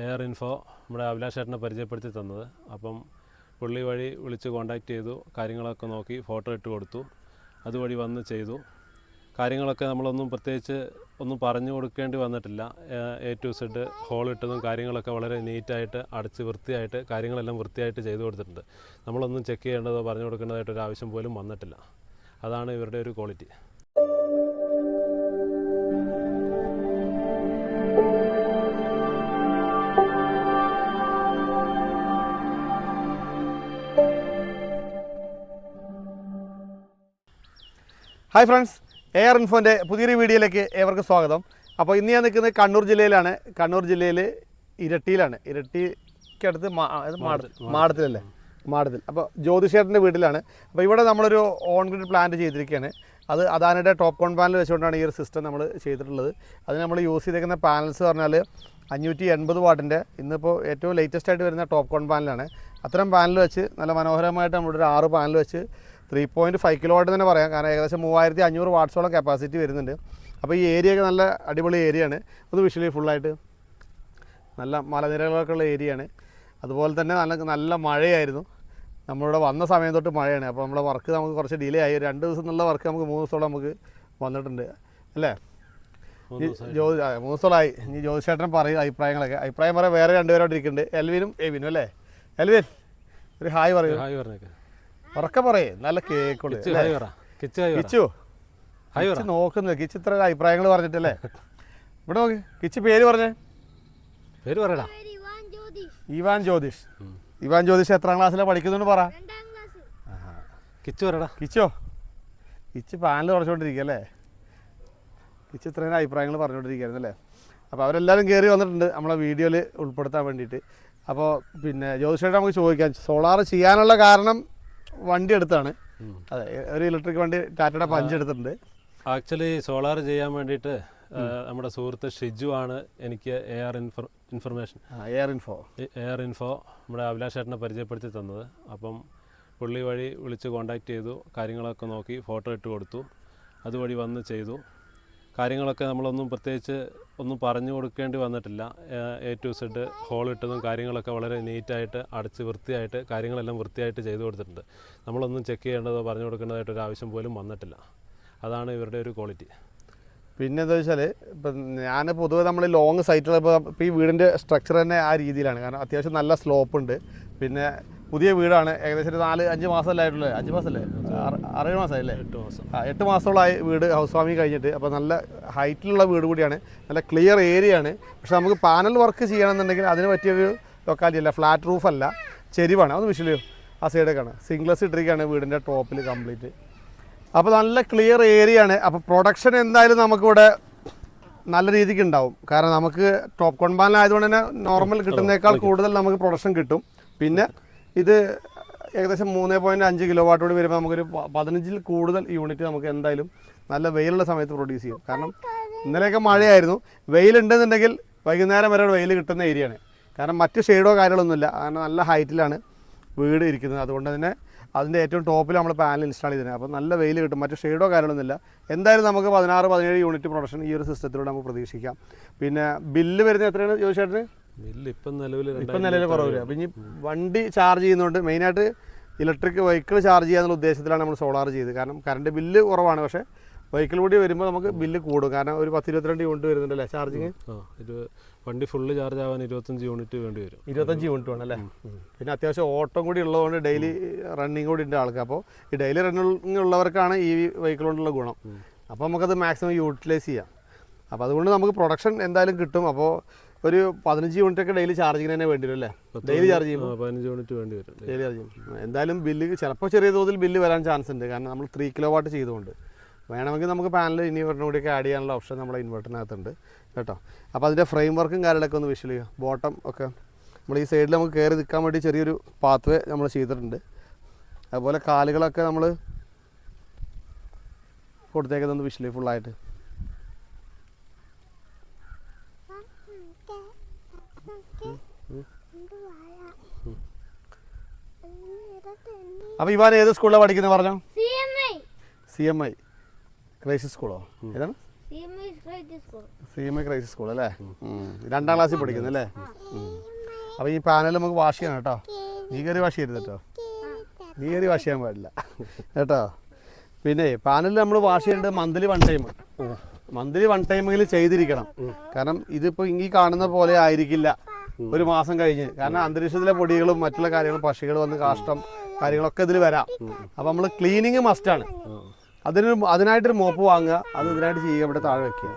Air info നമ്മുടെ അഭിലാഷ് ചേട്ടനെ പരിചയപ്പെടുത്തി തന്നത്. അപ്പം പുള്ളി വഴി വിളിച്ച് കോണ്ടാക്ട് ചെയ്തു. കാര്യങ്ങളൊക്കെ നോക്കി ഫോട്ടോ ഇട്ട് കൊടുത്തു. അതുവഴി വന്ന് ചെയ്തു. കാര്യങ്ങളൊക്കെ നമ്മളൊന്നും പ്രത്യേകിച്ച് ഒന്നും പറഞ്ഞു കൊടുക്കേണ്ടി വന്നിട്ടില്ല. എ ടു സെഡ് ഹോൾ ഇട്ടതും കാര്യങ്ങളൊക്കെ വളരെ നീറ്റായിട്ട് അടച്ച് വൃത്തിയായിട്ട് കാര്യങ്ങളെല്ലാം വൃത്തിയായിട്ട് ചെയ്തു കൊടുത്തിട്ടുണ്ട്. നമ്മളൊന്നും ചെക്ക് ചെയ്യേണ്ടതോ പറഞ്ഞു കൊടുക്കേണ്ടതായിട്ടൊരു ആവശ്യം പോലും വന്നിട്ടില്ല. അതാണ് ഇവരുടെ ഒരു quality hi friends A R ഇൻഫോന്റെ പുതിയൊരു വീഡിയോയിലേക്ക് ഏവർക്കും സ്വാഗതം. അപ്പോൾ ഇന്ന് ഞാൻ നിൽക്കുന്നത് കണ്ണൂർ ജില്ലയിലാണ്. കണ്ണൂർ ജില്ലയിൽ ഇരട്ടിയിലാണ്. ഇരട്ടിക്കടുത്ത് മാടത്തിലല്ലേ? മാടത്തിൽ. അപ്പോൾ ജ്യോതിഷേട്ടന്റെ വീട്ടിലാണ്. അപ്പോൾ ഇവിടെ നമ്മളൊരു ഓൺ ഗ്രിഡ് പ്ലാന്റ് ചെയ്തിരിക്കുകയാണ്. അത് അദാനിയുടെ ടോപ്പ് കോൺ പാനൽ വെച്ചുകൊണ്ടാണ് ഈ ഒരു സിസ്റ്റം നമ്മൾ ചെയ്തിട്ടുള്ളത്. അതിന് നമ്മൾ യൂസ് ചെയ്തേക്കുന്ന പാനൽസ് പറഞ്ഞാൽ അഞ്ഞൂറ്റി എൺപത് വാട്ടിന്റെ ഇന്നിപ്പോൾ ഏറ്റവും ലേറ്റസ്റ്റ് ആയിട്ട് വരുന്ന ടോപ്പ് കോൺ പാനലാണ് അത്തരം പാനൽ വെച്ച് നല്ല മനോഹരമായിട്ട് നമ്മളൊരു ആറ് പാനൽ വെച്ച് three point five kilowatt തന്നെ പറയാം. കാരണം ഏകദേശം മൂവായിരത്തി അഞ്ഞൂറ് വാട്ട്സോളം കപ്പാസിറ്റി വരുന്നുണ്ട്. അപ്പോൾ ഈ ഏരിയ ഒക്കെ നല്ല അടിപൊളി ഏരിയയാണ് അത് വിഷ്വലി ഫുള്ളായിട്ട് നല്ല മലനിരകളൊക്കെ ഉള്ള ഏരിയയാണ് അതുപോലെ തന്നെ നല്ല നല്ല മഴയായിരുന്നു. നമ്മളിവിടെ വന്ന സമയം തൊട്ട് മഴയാണ്. അപ്പോൾ നമ്മുടെ വർക്ക് നമുക്ക് കുറച്ച് ഡിലേ ആയി. രണ്ട് ദിവസം നല്ല വർക്ക് നമുക്ക് മൂന്ന് ദിവസത്തോളം നമുക്ക് വന്നിട്ടുണ്ട്. അല്ലേ? ജ്യോതി മൂന്ന് ദിവസമായി ഇനി ജ്യോതിഷേട്ടൻ പറയും അഭിപ്രായങ്ങളൊക്കെ. അഭിപ്രായം പറയാൻ വേറെ രണ്ടുപേരോട് ഇരിക്കുന്നുണ്ട്. എൽവിനും എവിനും അല്ലേ? എൽവിൻ ഒരു ഹായ് പറയൂ. ഹായ് പറഞ്ഞേക്ക്. ഉറക്കെ പറയേ. നല്ല കേക്കുള്ളൂ കിച്ച് കിച്ച് ഇത്ര അഭിപ്രായങ്ങൾ പറഞ്ഞിട്ടല്ലേ? ഇവിടെ നോക്ക്. കിച്ചു പേര് പറഞ്ഞേ. പേര് പറയടാ. ഇവാൻ ജ്യോതിഷ്. ഇവാൻ ജ്യോതിഷ് എത്രാം ക്ലാസ്സിലാണ് പഠിക്കുന്നുണ്ട് പറ. കിച്ച് പറയടാ. കിച്ചോ. കിച്ചു പാനൽ കുറച്ചുകൊണ്ടിരിക്കുകയല്ലേ കിച്ചു ഇത്രയും അഭിപ്രായങ്ങൾ പറഞ്ഞുകൊണ്ടിരിക്കുകയായിരുന്നു അല്ലേ? അപ്പോൾ അവരെല്ലാവരും കയറി വന്നിട്ടുണ്ട് നമ്മളെ വീഡിയോയിൽ ഉൾപ്പെടുത്താൻ വേണ്ടിയിട്ട്. അപ്പോൾ പിന്നെ ജ്യോതിഷയുടെ നമുക്ക് ചോദിക്കാം. സോളാർ ചെയ്യാനുള്ള കാരണം വണ്ടി എടുത്താണ്. അതെ ഒരു ഇലക്ട്രിക് വണ്ടി ടാറ്റയുടെ പഞ്ച് എടുത്തിട്ടുണ്ട്. ആക്ച്വലി സോളാർ ചെയ്യാൻ വേണ്ടിയിട്ട് നമ്മുടെ സുഹൃത്ത് ഷിജു ആണ് എനിക്ക് A R infer information air info R info നമ്മുടെ അഭിലാഷ് ചേട്ടനെ പരിചയപ്പെടുത്തി തന്നത്. അപ്പം പുള്ളി വഴി വിളിച്ച് കോണ്ടാക്ട് ചെയ്തു കാര്യങ്ങളൊക്കെ നോക്കി ഫോട്ടോ ഇട്ട് കൊടുത്തു. അതുവഴി വന്ന് ചെയ്തു. കാര്യങ്ങളൊക്കെ നമ്മളൊന്നും പ്രത്യേകിച്ച് ഒന്നും പറഞ്ഞു കൊടുക്കേണ്ടി വന്നിട്ടില്ല. എ ടു സെഡ് ഹോൾ ഇട്ടതും കാര്യങ്ങളൊക്കെ വളരെ നീറ്റായിട്ട് അടച്ച് വൃത്തിയായിട്ട് കാര്യങ്ങളെല്ലാം വൃത്തിയായിട്ട് ചെയ്തു കൊടുത്തിട്ടുണ്ട്. നമ്മളൊന്നും ചെക്ക് ചെയ്യേണ്ടതോ പറഞ്ഞു കൊടുക്കേണ്ടതായിട്ട് ഒരു ആവശ്യം പോലും വന്നിട്ടില്ല. അതാണ് ഇവരുടെ ഒരു ക്വാളിറ്റി. പിന്നെ എന്താ വെച്ചാൽ ഇപ്പം ഞാൻ പൊതുവെ നമ്മൾ ലോങ് സൈറ്റുകൾ ഇപ്പോൾ ഈ വീടിന്റെ സ്ട്രക്ചർ തന്നെ ആ രീതിയിലാണ്. കാരണം അത്യാവശ്യം നല്ല സ്ലോപ്പ് ഉണ്ട്. പിന്നെ പുതിയ വീടാണ്. ഏകദേശം ഒരു നാല് അഞ്ച് മാസമല്ലേ ആയിട്ടുള്ളൂ? അഞ്ച് മാസമല്ലേ? ആറ് ആറേഴ് മാസമായില്ലേ? എട്ട് മാസം. ആ എട്ട് മാസത്തോളമായി വീട് ഹൗസ് വാമിങ് കഴിഞ്ഞിട്ട്. അപ്പോൾ നല്ല ഹൈറ്റിലുള്ള വീട് കൂടിയാണ്. നല്ല ക്ലിയർ ഏരിയ ആണ്. പക്ഷെ നമുക്ക് പാനൽ വർക്ക് ചെയ്യണമെന്നുണ്ടെങ്കിൽ അതിന് പറ്റിയൊരു ലൊക്കാലിറ്റി അല്ല. ഫ്ലാറ്റ് റൂഫ് അല്ല. ചെരിവാണ്. അതൊന്ന് വിഷയം ആ സൈഡൊക്കെയാണ് സിംഗ്ലസ് ഇട്ടിരിക്കുകയാണ് വീടിന്റെ ടോപ്പിൽ കംപ്ലീറ്റ് അപ്പോൾ നല്ല ക്ലിയർ ഏരിയ ആണ്. അപ്പോൾ പ്രൊഡക്ഷൻ എന്തായാലും നമുക്കിവിടെ നല്ല രീതിക്ക് ഉണ്ടാവും. കാരണം നമുക്ക് ടോപ്പ് കോൺ പാനൽ ആയതുകൊണ്ട് തന്നെ നോർമൽ കിട്ടുന്നേക്കാൾ കൂടുതൽ നമുക്ക് പ്രൊഡക്ഷൻ കിട്ടും. പിന്നെ ഇത് ഏകദേശം മൂന്ന് പോയിന്റ് അഞ്ച് കിലോ വാട്ടോട് വരുമ്പോൾ നമുക്കൊരു പതിനഞ്ചിൽ കൂടുതൽ യൂണിറ്റ് നമുക്ക് എന്തായാലും നല്ല വെയിലുള്ള സമയത്ത് പ്രൊഡ്യൂസ് ചെയ്യും. കാരണം ഇന്നലെയൊക്കെ മഴയായിരുന്നു. വെയിലുണ്ടെന്നുണ്ടെങ്കിൽ വൈകുന്നേരം വരെ വെയിൽ കിട്ടുന്ന ഏരിയയാണ് കാരണം മറ്റ് ഷെയ്ഡോ കാര്യങ്ങളൊന്നുമില്ല. കാരണം നല്ല ഹൈറ്റിലാണ് വീട് ഇരിക്കുന്നത്. അതുകൊണ്ട് തന്നെ അതിന്റെ ഏറ്റവും ടോപ്പിൽ നമ്മൾ പാനൽ ഇൻസ്റ്റാൾ ചെയ്തിരുന്നത്. അപ്പോൾ നല്ല വെയിൽ കിട്ടും. മറ്റു ഷെയ്ഡോ കാര്യങ്ങളൊന്നുമില്ല എന്തായാലും നമുക്ക് പതിനാറ് പതിനേഴ് യൂണിറ്റ് പ്രൊഡക്ഷൻ ഈ ഒരു സിസ്റ്റത്തിലൂടെ നമുക്ക് പ്രതീക്ഷിക്കാം. പിന്നെ ബില്ല് വരുന്നത് എത്രയാണ് ചോദിച്ചേട്ടന് ബില്ല് ഇപ്പം നിലവിൽ ഇപ്പം നിലവിൽ കുറവില്ല. അപ്പം ഇനി വണ്ടി ചാർജ് ചെയ്യുന്നതുകൊണ്ട് മെയിനായിട്ട് ഇലക്ട്രിക് വെഹിക്കിൾ ചാർജ് ചെയ്യാനുള്ള ഉദ്ദേശത്തിലാണ് നമ്മൾ സോളാർ ചെയ്ത് കാരണം കറണ്ട് ബില്ല് കുറവാണ്. പക്ഷേ വെഹിക്കിൾ കൂടി വരുമ്പോൾ നമുക്ക് ബില്ല് കൂടും. കാരണം ഒരു പത്ത് ഇരുപത്തിരണ്ട് യൂണിറ്റ് വരുന്നുണ്ടല്ലേ? ചാർജിങ് വണ്ടി ഫുള്ള് ചാർജ് ആവാൻ ഇരുപത്തഞ്ച് യൂണിറ്റ് വേണ്ടി വരും. ഇരുപത്തഞ്ച് യൂണിറ്റ് വേണം അല്ലേ? പിന്നെ അത്യാവശ്യം ഓട്ടം കൂടി ഉള്ളതുകൊണ്ട് ഡെയിലി റണ്ണിങ് കൂടി ഉണ്ട് ആൾക്കാർ അപ്പോൾ ഈ ഡെയിലി റണ്ണിങ് ഉള്ളവർക്കാണ് ഈ വെഹിക്കിൾ കൊണ്ടുള്ള ഗുണം. അപ്പോൾ നമുക്കത് മാക്സിമം യൂട്ടിലൈസ് ചെയ്യാം. അപ്പോൾ അതുകൊണ്ട് നമുക്ക് പ്രൊഡക്ഷൻ എന്തായാലും കിട്ടും. അപ്പോൾ ഒരു പതിനഞ്ച് യൂണിറ്റ് ഒക്കെ ഡെയിലി ചാർജിങ്ങിന് തന്നെ വേണ്ടി വരും അല്ലേ? ഡെയിലി ചാർജ് ചെയ്യുമ്പോൾ പതിനഞ്ച് യൂണിറ്റ് വേണ്ടി വരും. ഡെയിലി ചാർജ് ചെയ്യും എന്തായാലും ബില്ല് ചിലപ്പോൾ ചെറിയ തോതിൽ ബില്ല് വരാൻ ചാൻസ് ഉണ്ട്. കാരണം നമ്മൾ ത്രീ കിലോ വാട്ട് ചെയ്തുകൊണ്ട്. വേണമെങ്കിൽ നമുക്ക് പാനൽ ഇനി ഒരെണ്ണം കൂടിയൊക്കെ ആഡ് ചെയ്യാനുള്ള ഓപ്ഷൻ നമ്മുടെ ഇൻവെർട്ടറിനകത്തുണ്ട് കേട്ടോ? അപ്പോൾ അതിന്റെ ഫ്രെയിം വർക്കും കാര്യങ്ങളൊക്കെ ഒന്ന് വിഷ്വൽ ചെയ്യുക. ബോട്ടം ഒക്കെ. നമ്മൾ ഈ സൈഡിൽ നമുക്ക് കയറി നിൽക്കാൻ വേണ്ടി ചെറിയൊരു പാത്ത് വേ നമ്മൾ ചെയ്തിട്ടുണ്ട്. അതുപോലെ കാലുകളൊക്കെ നമ്മൾ കൊടുത്തേക്കുന്നത് വിഷ്വൽ ഫുള്ളായിട്ട് അപ്പോൾ ഇവാൻ ഏത് സ്കൂളിലാണ് പഠിക്കുന്നത് പറഞ്ഞോ. C M I C M I crisis സ്കൂളോ ഏതാണ്? സി എം ക്രൈസിസ് സ്കൂൾ അല്ലേ? രണ്ടാം ക്ലാസ്സിൽ പഠിക്കുന്നു അല്ലേ? അപ്പോൾ ഈ പാനൽ നമുക്ക് വാഷ് ചെയ്യണം കേട്ടോ. നീ കയറി വാഷ് ചെയ്യരുത് കേട്ടോ. നീ കയറി വാഷ് ചെയ്യാൻ പാടില്ല. കേട്ടോ? പിന്നെ പാനൽ നമ്മൾ വാഷ് ചെയ്യേണ്ടത് monthly one time monthly one ടൈമെങ്കിലും ചെയ്തിരിക്കണം. കാരണം ഇതിപ്പോ ഈ കാണുന്ന പോലെ ആയിരിക്കില്ല. ഒരു മാസം കഴിഞ്ഞ്. കാരണം അന്തരീക്ഷത്തിലെ പൊടികളും മറ്റുള്ള കാര്യങ്ങളും പക്ഷികൾ വന്ന് കാഷ്ടം കാര്യങ്ങളൊക്കെ ഇതിൽ വരാം. അപ്പോൾ നമ്മൾ ക്ലീനിങ് മസ്റ്റാണ് അതിന് അതിനായിട്ടൊരു മോപ്പ് വാങ്ങുക. അത് ഇതിനായിട്ട് ചെയ്യുക ഇവിടെ താഴെ വെക്കുക.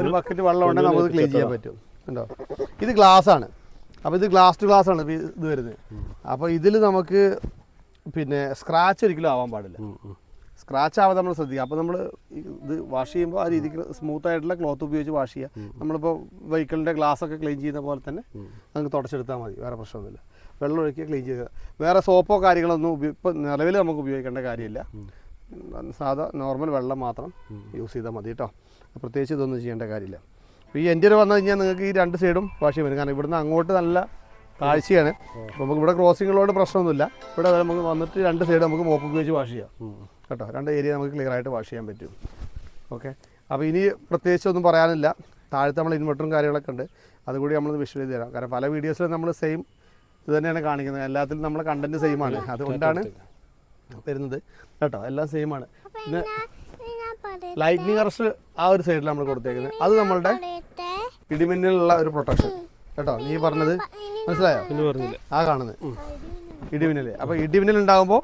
ഒരു ബക്കറ്റ് വെള്ളം ഉണ്ടെങ്കിൽ നമുക്ക് ക്ലീൻ ചെയ്യാൻ പറ്റും. ഉണ്ടോ ഇത് ഗ്ലാസ് ആണ്. അപ്പോൾ ഇത് ഗ്ലാസ് ടു ഗ്ലാസ് ആണ് ഇത് ഇത് വരുന്നത്. അപ്പോൾ ഇതിൽ നമുക്ക് പിന്നെ സ്ക്രാച്ച് ഒരിക്കലും ആവാൻ പാടില്ല. സ്ക്രാച്ച് ആവാതെ നമ്മൾ ശ്രദ്ധിക്കുക. അപ്പോൾ നമ്മൾ ഇത് വാഷ് ചെയ്യുമ്പോൾ ആ രീതിക്ക് സ്മൂത്ത് ആയിട്ടുള്ള ക്ലോത്ത് ഉപയോഗിച്ച് വാഷ് ചെയ്യുക. നമ്മളിപ്പോൾ വെഹിക്കിളിന്റെ ഗ്ലാസ് ഒക്കെ ക്ലീൻ ചെയ്യുന്ന പോലെ തന്നെ നമുക്ക് തുടച്ചെടുത്താൽ മതി. വേറെ പ്രശ്നമൊന്നുമില്ല. വെള്ളം ഒഴിക്കുക ക്ലീൻ ചെയ്യുക. വേറെ സോപ്പോ കാര്യങ്ങളൊന്നും ഉപയോഗ ഇപ്പോൾ നിലവിൽ നമുക്ക് ഉപയോഗിക്കേണ്ട കാര്യമില്ല. സാധാ നോർമൽ വെള്ളം മാത്രം യൂസ് ചെയ്താൽ മതി കേട്ടോ. പ്രത്യേകിച്ച് ഇതൊന്നും ചെയ്യേണ്ട കാര്യമില്ല. അപ്പോൾ ഈ എന്റെ വന്നു കഴിഞ്ഞാൽ നിങ്ങൾക്ക് ഈ രണ്ട് സൈഡും വാഷ് ചെയ്യും കാരണം ഇവിടുന്ന് അങ്ങോട്ട് നല്ല താഴ്ചയാണ്. അപ്പോൾ നമുക്ക് ഇവിടെ ക്രോസിങ്ങുള്ളതുകൊണ്ട് പ്രശ്നമൊന്നുമില്ല. ഇവിടെ നമുക്ക് വന്നിട്ട് രണ്ട് സൈഡ് നമുക്ക് മോപ്പ് ഉപയോഗിച്ച് വാഷ് ചെയ്യാം. കേട്ടോ രണ്ട് ഏരിയ നമുക്ക് ക്ലിയർ ആയിട്ട് വാഷ് ചെയ്യാൻ പറ്റും. ഓക്കെ അപ്പോൾ ഇനി പ്രത്യേകിച്ച് ഒന്നും പറയാനില്ല. താഴത്തെ നമ്മൾ ഇൻവെർട്ടറും കാര്യങ്ങളൊക്കെ ഉണ്ട്. അതുകൂടി നമ്മൾ വിഷ്വൽ ചെയ്ത് തരാം. കാരണം പല വീഡിയോസിലും നമ്മൾ സെയിം ഇത് തന്നെയാണ് കാണിക്കുന്നത്. എല്ലാത്തിലും നമ്മളെ കണ്ടന്റ് സെയിം ആണ്. അതുകൊണ്ടാണ് വരുന്നത്. കേട്ടോ? എല്ലാം സെയിം ആണ്. പിന്നെ ലൈറ്റ്നിങ് അറസ്റ്റ് ആ ഒരു സൈഡിൽ നമ്മൾ കൊടുത്തേക്കുന്നത്. അത് നമ്മളുടെ ഇടിമിന്നലുള്ള ഒരു പ്രൊട്ടക്ഷൻ കേട്ടോ? നീ പറഞ്ഞത് മനസ്സിലായോ? പിന്നെ പറഞ്ഞില്ല. ആ കാണുന്നത്. ഇടിമിന്നൽ അപ്പൊ ഇടിമിന്നൽ ഉണ്ടാകുമ്പോൾ.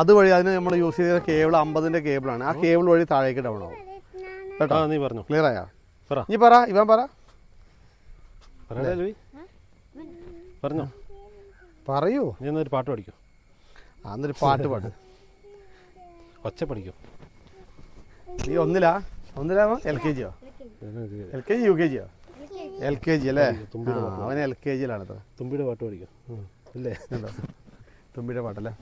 അതുവഴി അതിന് നമ്മൾ യൂസ് ചെയ്ത കേബിൾ അമ്പതിന്റെ കേബിൾ ആണ്. ആ കേബിൾ വഴി താഴേക്ക് ഡൗൺ ആവും. കേട്ടോ? നീ പറഞ്ഞു. ക്ലിയർ ആയാ? നീ പറ ഇവൻ പറ. പറഞ്ഞോ. പറയൂ. നീ എന്നൊരു പാട്ട് പഠിക്കും. ആ എന്നൊരു പാട്ട് പാട്ട് ഒച്ച പഠിക്കും നീ ഒന്നിലാ? ഒന്നിലാവോ L K Jio? L K G U K Jio? L K G അല്ലേ? അവൻ എൽ കെ ജിയിലാണ് തുമ്പിയുടെ പാട്ട് പഠിക്കും. അല്ലേ? തുമ്പിയുടെ പാട്ടല്ലേ?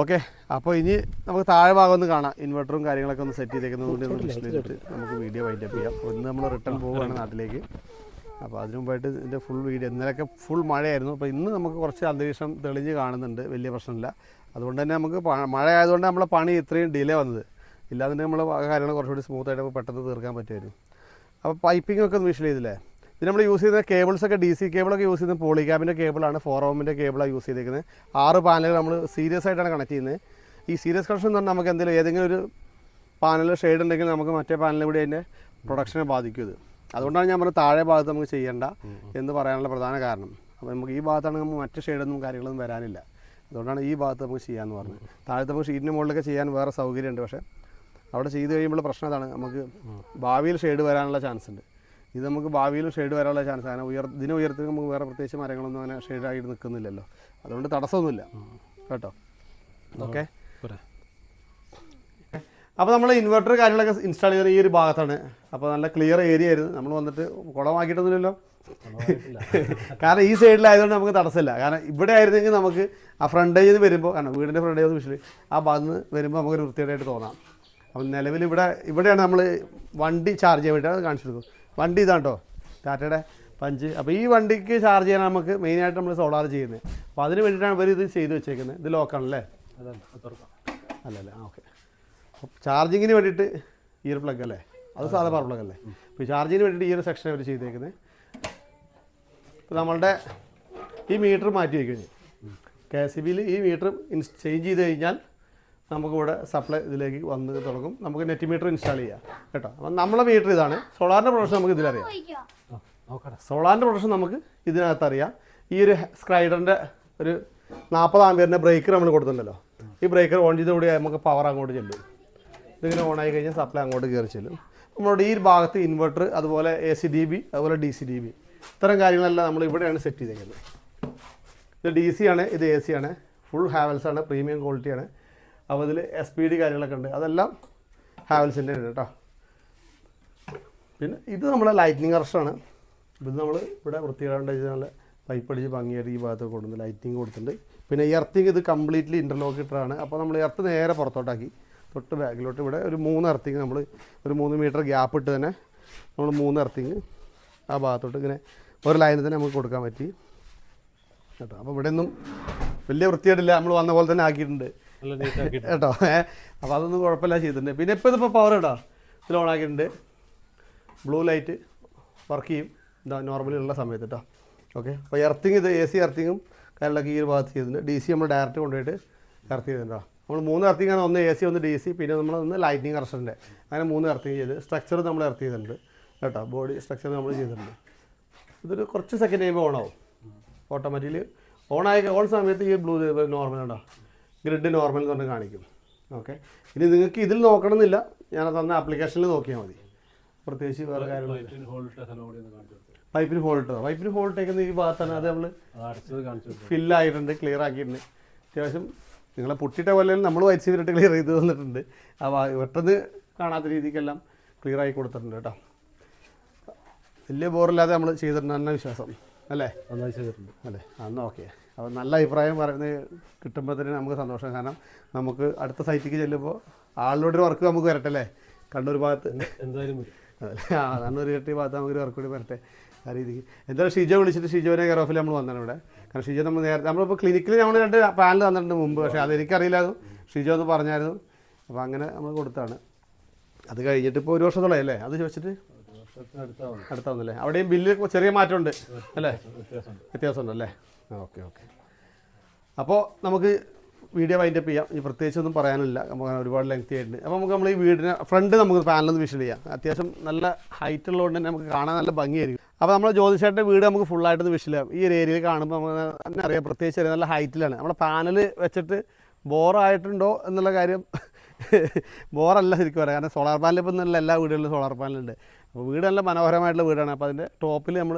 ഓക്കെ അപ്പോൾ ഇനി നമുക്ക് താഴെ ഭാഗം ഒന്ന് കാണാം. ഇൻവെർട്ടറും കാര്യങ്ങളൊക്കെ ഒന്ന് സെറ്റ് ചെയ്തേക്കുന്നതുകൊണ്ട് ഒന്ന് നമുക്ക് വീഡിയോ വൈൻഡപ്പ് ചെയ്യാം. ഒന്ന് നമ്മൾ റിട്ടേൺ പോവുകയാണ് നാട്ടിലേക്ക്. അപ്പോൾ അതിനു മുമ്പായിട്ട് ഇതിന്റെ ഫുൾ വീഡിയോ ഇന്നലെയൊക്കെ ഫുൾ മഴയായിരുന്നു. അപ്പോൾ ഇന്ന് നമുക്ക് കുറച്ച് അന്തരീക്ഷം തെളിഞ്ഞ് കാണുന്നുണ്ട്. വലിയ പ്രശ്നമില്ല. അതുകൊണ്ട് തന്നെ നമുക്ക് മഴ ആയതുകൊണ്ട് നമ്മളെ പണി ഇത്രയും ഡിലേ വന്നത്. ഇല്ലാതെ നമ്മൾ കാര്യങ്ങൾ കുറച്ചുകൂടി സ്മൂത്ത് ആയിട്ട് പെട്ടെന്ന് തീർക്കാൻ പറ്റുമായിരുന്നു. അപ്പോൾ പൈപ്പിംഗ് ഒക്കെ ഒന്ന് വിഷ്വൽ ചെയ്തില്ലേ? ഇത് നമ്മൾ യൂസ് ചെയ്യുന്ന കേബിൾസ് ഒക്കെ ഡി സി കേബിളൊക്കെ യൂസ് ചെയ്യുന്നത് പോളിക്യാബിന്റെ കേബിളാണ് ഫോർ ഓമിന്റെ കേബിളാണ് യൂസ് ചെയ്തിരിക്കുന്നത് ആറ് പാനലുകൾ നമ്മൾ സീരിയസ് ആയിട്ടാണ് കണക്ട് ചെയ്യുന്നത് ഈ സീരിയസ് കണക്ഷൻ എന്ന് പറഞ്ഞാൽ നമുക്ക് എന്തെങ്കിലും ഏതെങ്കിലും ഒരു പാനൽ ഷെയ്ഡ് ഉണ്ടെങ്കിൽ നമുക്ക് മറ്റേ പാനലിൽ കൂടി അതിന്റെ പ്രൊഡക്ഷനെ ബാധിക്കും ഇത്. അതുകൊണ്ടാണ് ഞാൻ പറഞ്ഞത് താഴെ ഭാഗത്ത് നമുക്ക് ചെയ്യേണ്ട എന്ന് പറയാനുള്ള പ്രധാന കാരണം. അപ്പോൾ നമുക്ക് ഈ ഭാഗത്താണ് നമുക്ക് മറ്റ് ഷെയ്ഡൊന്നും കാര്യങ്ങളൊന്നും വരാനില്ല. അതുകൊണ്ടാണ് ഈ ഭാഗത്ത് നമുക്ക് ചെയ്യാമെന്ന് പറഞ്ഞത്. താഴത്ത് നമുക്ക് ഷീറ്റിന് മുകളിലൊക്കെ ചെയ്യാൻ വേറെ സൗകര്യമുണ്ട്. പക്ഷേ അവിടെ ചെയ്ത് കഴിയുമ്പോൾ പ്രശ്നം അതാണ്. നമുക്ക് ഭാവിയിൽ ഷെയ്ഡ് വരാനുള്ള ചാൻസ് ഉണ്ട്. ഇത് നമുക്ക് ഭാവിയിലും ഷെയ്ഡ് വരാനുള്ള ചാൻസ് കാരണം ഉയർ ഇതിന് ഉയർത്തി നമുക്ക് വേറെ പ്രത്യേകിച്ച് മരങ്ങളൊന്നും അങ്ങനെ ഷെയ്ഡായിട്ട് നിൽക്കുന്നില്ലല്ലോ. അതുകൊണ്ട് തടസ്സമൊന്നുമില്ല. കേട്ടോ? ഓക്കെ അപ്പോൾ നമ്മൾ ഇൻവെർട്ടർ കാര്യങ്ങളൊക്കെ ഇൻസ്റ്റാൾ ചെയ്ത ഈ ഒരു ഭാഗത്താണ്. അപ്പോൾ നല്ല ക്ലിയർ ഏരിയ ആയിരുന്നു. നമ്മൾ വന്നിട്ട് കുളമാക്കിയിട്ടൊന്നുമില്ലല്ലോ. കാരണം ഈ സൈഡിലായതുകൊണ്ട് നമുക്ക് തടസ്സമില്ല. കാരണം ഇവിടെ ആയിരുന്നെങ്കിൽ നമുക്ക് ആ ഫ്രണ്ടേജിൽ നിന്ന് വരുമ്പോൾ കാരണം വീടിന്റെ ഫ്രണ്ടേജ് വിഷയം ആ ഭാഗത്ത് നിന്ന് വരുമ്പോൾ നമുക്കൊരു വൃത്തിയായിട്ട് തോന്നാം. അപ്പം നിലവിൽ ഇവിടെ ഇവിടെയാണ് നമ്മൾ വണ്ടി ചാർജ് ചെയ്യാൻ വേണ്ടി കാണിച്ചു കൊടുക്കും വണ്ടി ഇതാണ് കേട്ടോ ടാറ്റയുടെ പഞ്ച്. അപ്പോൾ ഈ വണ്ടിക്ക് ചാർജ് ചെയ്യാൻ നമുക്ക് മെയിനായിട്ട് നമ്മൾ സോളാർ ചെയ്യുന്നത്. അപ്പോൾ അതിന് വേണ്ടിയിട്ടാണ് ഇവർ ഇത് ചെയ്ത് വെച്ചേക്കുന്നത്. ഇത് ലോക്കാണല്ലേ അതാണ് അത് തുറക്കാം. അല്ലല്ലേ? ആ ഓക്കെ ചാർജിങ്ങിന് വേണ്ടിയിട്ട് ഈ ഒരു പ്ലഗ് അല്ലേ? അത് സാധാ പവർ പ്ലഗ് അല്ലേ? ഇപ്പോൾ ചാർജിങ്ങിന് വേണ്ടിയിട്ട് ഈ ഒരു സെക്ഷൻ അവർ ചെയ്തേക്കുന്നത് ഇപ്പോൾ നമ്മളുടെ ഈ മീറ്റർ മാറ്റി വയ്ക്കുന്നു കെ എസ് ബിയിൽ ഈ മീറ്റർ ചേഞ്ച് ചെയ്ത് കഴിഞ്ഞാൽ നമുക്കിവിടെ സപ്ലൈ ഇതിലേക്ക് വന്ന് തുടങ്ങും. നമുക്ക് നെറ്റ് മീറ്റർ ഇൻസ്റ്റാൾ ചെയ്യാം കേട്ടോ? അപ്പം നമ്മളെ മീറ്റർ ഇതാണ്. സോളാറിന്റെ പ്രൊഡക്ഷൻ നമുക്ക് ഇതിലറിയാം. സോളാറിന്റെ പ്രൊഡക്ഷൻ നമുക്ക് ഇതിനകത്ത് അറിയാം ഈ ഒരു സ്ക്രൈഡറിന്റെ ഒരു നാൽപ്പത് ആമ്പിയറിന്റെ ബ്രേക്കർ നമ്മൾ കൊടുത്തിട്ടുണ്ടല്ലോ. ഈ ബ്രേക്കർ ഓൺ ചെയ്തോടെ നമുക്ക് പവർ അങ്ങോട്ട് ചെല്ലും. ഇതിങ്ങനെ ഓൺ ആയി കഴിഞ്ഞാൽ സപ്ലൈ അങ്ങോട്ട് കയറി ചെല്ലും. നമ്മളോട് ഈ ഭാഗത്ത് ഇൻവെർട്ടർ അതുപോലെ എ സി ഡി ബി അതുപോലെ ഡി സി ഡി ബി ഇത്തരം കാര്യങ്ങളെല്ലാം നമ്മൾ ഇവിടെയാണ് സെറ്റ് ചെയ്തേക്കുന്നത്. ഇത് ഡി സി ആണ് ഇത് എ സി ആണ്. ഫുൾ ഹാവൽസ് ആണ് പ്രീമിയം ക്വാളിറ്റി ആണ്. അപ്പോൾ ഇതിൽ എസ് പി ഡി കാര്യങ്ങളൊക്കെ ഉണ്ട്. അതെല്ലാം ഹാവൽസിന്റെ ഉണ്ട് കേട്ടോ പിന്നെ ഇത് നമ്മളെ ലൈറ്റിനിങ് അറസ്റ്റാണ് ഇത് നമ്മൾ ഇവിടെ വൃത്തികേടാണ്ട് നല്ല പൈപ്പ് അടിച്ച് ഭംഗിയായിട്ട് ഈ ഭാഗത്ത് കൊണ്ടുവന്ന് ലൈറ്റിങ് കൊടുത്തിട്ടുണ്ട്. പിന്നെ എർത്തിങ് ഇത് കംപ്ലീറ്റ്ലി ഇന്റർലോക്ക് ഇട്ടതാണ്. അപ്പോൾ നമ്മൾ എർത്ത് നേരെ പുറത്തോട്ടാക്കി. തൊട്ട് ബാക്കിലോട്ട് ഇവിടെ ഒരു മൂന്ന് എർത്തിങ് നമ്മൾ ഒരു മൂന്ന് മീറ്റർ ഗ്യാപ്പ് ഇട്ട് തന്നെ നമ്മൾ മൂന്ന് എർത്തിങ് ആ ഭാഗത്തോട്ട് ഇങ്ങനെ ഒരു ലൈനിൽ തന്നെ നമുക്ക് കൊടുക്കാൻ പറ്റി. കേട്ടോ അപ്പോൾ ഇവിടെ ഒന്നും വലിയ വൃത്തിയായിട്ടില്ല. നമ്മൾ വന്ന പോലെ തന്നെ ആക്കിയിട്ടുണ്ട്. കേട്ടോ അപ്പോൾ അതൊന്നും കുഴപ്പമില്ല ചെയ്തിട്ടുണ്ട്. പിന്നെ ഇപ്പോൾ ഇതിപ്പോൾ പവർ കേട്ടോ ഇതിൽ ഓൺ ആക്കിയിട്ടുണ്ട്. ബ്ലൂ ലൈറ്റ് വർക്ക് ചെയ്യും. എന്താ നോർമലി ഉള്ള സമയത്ത് കേട്ടോ ഓക്കെ അപ്പോൾ എർത്തിങ് ഇത് എ സി എർത്തിങ്ങും കാര്യങ്ങളൊക്കെ ഈ ഒരു ഭാഗത്ത് ചെയ്തിട്ടുണ്ട്. ഡി സി നമ്മൾ ഡയറക്റ്റ് കൊണ്ടുപോയിട്ട് എർത്ത് ചെയ്തിട്ടുണ്ടോ നമ്മൾ മൂന്ന് എർത്തിങ് ആണ്. ഒന്ന് എ സി ഒന്ന് ഡി സി പിന്നെ നമ്മൾ ഒന്ന് ലൈറ്റിങ് കറക്ഷന്റെ അങ്ങനെ മൂന്ന് എർത്തിങ് ചെയ്ത് സ്ട്രക്ചർ നമ്മൾ എർത്ത് ചെയ്തിട്ടുണ്ട്. കേട്ടോ? ബോഡി സ്ട്രക്ചർ നമ്മൾ ചെയ്തിട്ടുണ്ട്. ഇതൊരു കുറച്ച് സെക്കൻഡ് കഴിയുമ്പോൾ ആവും. ഓട്ടോമാറ്റിക്കലി ഓൺ ഓണായി ഓൺ സമയത്ത് ഈ ബ്ലൂ നോർമൽ ഉണ്ടോ ഗ്രിഡ് നോർമൽ എന്ന് പറഞ്ഞ് കാണിക്കും. ഓക്കെ ഇനി നിങ്ങൾക്ക് ഇതിൽ നോക്കണമെന്നില്ല. ഞാൻ തന്ന ആപ്ലിക്കേഷനിൽ നോക്കിയാൽ മതി. പ്രത്യേകിച്ച് വേറെ കാര്യങ്ങളൊന്നും പൈപ്പിന് ഹോൾട്ട് പൈപ്പിന് ഹോൾട്ട് ഇട്ടേക്കുന്ന ഈ ഭാഗത്താണ്. അത് നമ്മൾ ഫില്ലായിട്ടുണ്ട് ക്ലിയർ ആക്കിയിട്ടുണ്ട്. അത്യാവശ്യം നിങ്ങളെ പൊട്ടിയിട്ട പോലെ നമ്മൾ വായിച്ച് സിമിലിട്ട് ക്ലിയർ ചെയ്ത് തന്നിട്ടുണ്ട്. ആ പെട്ടെന്ന് കാണാത്ത രീതിക്കെല്ലാം ക്ലിയർ ആയി കൊടുത്തിട്ടുണ്ട് കേട്ടോ. വലിയ ബോറില്ലാതെ നമ്മൾ ചെയ്തിട്ടുണ്ട് നല്ല വിശ്വാസം. അല്ലേ? നന്നായി ചെയ്തിട്ടുണ്ട്. അല്ലേ? അന്ന് ഓക്കെ അപ്പോൾ നല്ല അഭിപ്രായം പറയുന്നത് കിട്ടുമ്പോൾ തന്നെ നമുക്ക് സന്തോഷം. കാരണം നമുക്ക് അടുത്ത സൈറ്റിലേക്ക് ചെല്ലുമ്പോൾ ആളിലൂടെ ഒരു വർക്ക് നമുക്ക് വരട്ടെ അല്ലേ? കണ്ണൂർ ഭാഗത്ത്. എന്തായാലും ആ കണ്ണൂർ ഇരട്ടി ഭാഗത്ത് നമുക്ക് ഒരു വർക്ക് കൂടി വരട്ടെ. ആ രീതിക്ക്. എന്തായാലും ഷിജ വിളിച്ചിട്ട് ഷിജോനെ കെയർ ഓഫിൽ നമ്മൾ വന്നാണ് ഇവിടെ. കാരണം ഷിജോ നമ്മൾ നേരത്തെ നമ്മളിപ്പോൾ ക്ലിനിക്കിൽ നമ്മൾ രണ്ട് പാനൽ തന്നിട്ടുണ്ട് മുമ്പ്. പക്ഷേ അതെനിക്കറിയില്ലായിരുന്നു ഷിജോ എന്ന് പറഞ്ഞായിരുന്നു. അപ്പോൾ അങ്ങനെ നമ്മൾ കൊടുത്താണ്. അത് കഴിഞ്ഞിട്ട് ഇപ്പോൾ ഒരു വർഷത്തോളം അല്ലേ? അത് ചോദിച്ചിട്ട്? അടുത്താവുന്നല്ലേ? അടുത്ത വന്നല്ലേ അവിടെയും ബില്ല് ചെറിയ മാറ്റമുണ്ട്. അല്ലേ? വ്യത്യാസമുണ്ട് അല്ലേ? Okay okay. അപ്പോൾ നമുക്ക് വീഡിയോ വൈൻഡപ്പ് ചെയ്യാം. ഈ പ്രത്യേകിച്ച് ഒന്നും പറയാനില്ല. നമുക്ക് ഒരുപാട് ലെങ്തി ആയിട്ടുണ്ട്. അപ്പോൾ നമുക്ക് നമ്മൾ ഈ വീടിന് ഫ്രണ്ട് നമുക്ക് പാനലൊന്ന് വിഷ്വൽ ചെയ്യാം. അത്യാവശ്യം നല്ല ഹൈറ്റ് ഉള്ളതുകൊണ്ട് തന്നെ നമുക്ക് കാണാൻ നല്ല ഭംഗിയായിരിക്കും. അപ്പോൾ നമ്മൾ ജ്യോതിഷേട്ടന്റെ വീട് നമുക്ക് ഫുള്ളായിട്ടൊന്ന് വിഷ്വൽ ചെയ്യാം ഈ ഒരു ഏരിയയിൽ കാണുമ്പോൾ നമുക്ക് തന്നെ അറിയാം പ്രത്യേകിച്ച് നല്ല ഹൈറ്റിലാണ്. നമ്മുടെ പാനൽ വെച്ചിട്ട് ബോറായിട്ടുണ്ടോ എന്നുള്ള കാര്യം ബോറല്ല ശരിക്കും പറയാം. കാരണം സോളാർ പാനൽ ഇപ്പം നല്ല എല്ലാ വീടുകളിലും സോളാർ പാനലുണ്ട് അപ്പോൾ വീട് നല്ല മനോഹരമായിട്ടുള്ള വീടാണ്. അപ്പോൾ അതിന്റെ ടോപ്പിൽ നമ്മൾ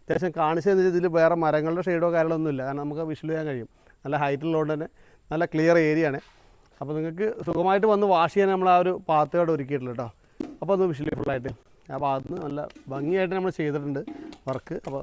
അത്യാവശ്യം കാണിച്ചതെന്ന് ഇതിൽ വേറെ മരങ്ങളുടെ ഷെയ്ഡോ കാര്യങ്ങളൊന്നും ഇല്ല. കാരണം നമുക്ക് വിഷ്വൽ ചെയ്യാൻ കഴിയും. നല്ല ഹൈറ്റിലുള്ളതുകൊണ്ട് തന്നെ നല്ല ക്ലിയർ ഏരിയ ആണ്. അപ്പോൾ നിങ്ങൾക്ക് സുഖമായിട്ട് വന്ന് വാഷ് ചെയ്യാൻ നമ്മൾ ആ ഒരു പാത്ത് ഒരുക്കിയിട്ടുള്ളൂ കേട്ടോ അപ്പോൾ അത് വിഷ്വലി ഫുള്ളായിട്ട് ഭാഗത്ത് നിന്ന് നല്ല ഭംഗിയായിട്ട് നമ്മൾ ചെയ്തിട്ടുണ്ട് വർക്ക്. അപ്പോൾ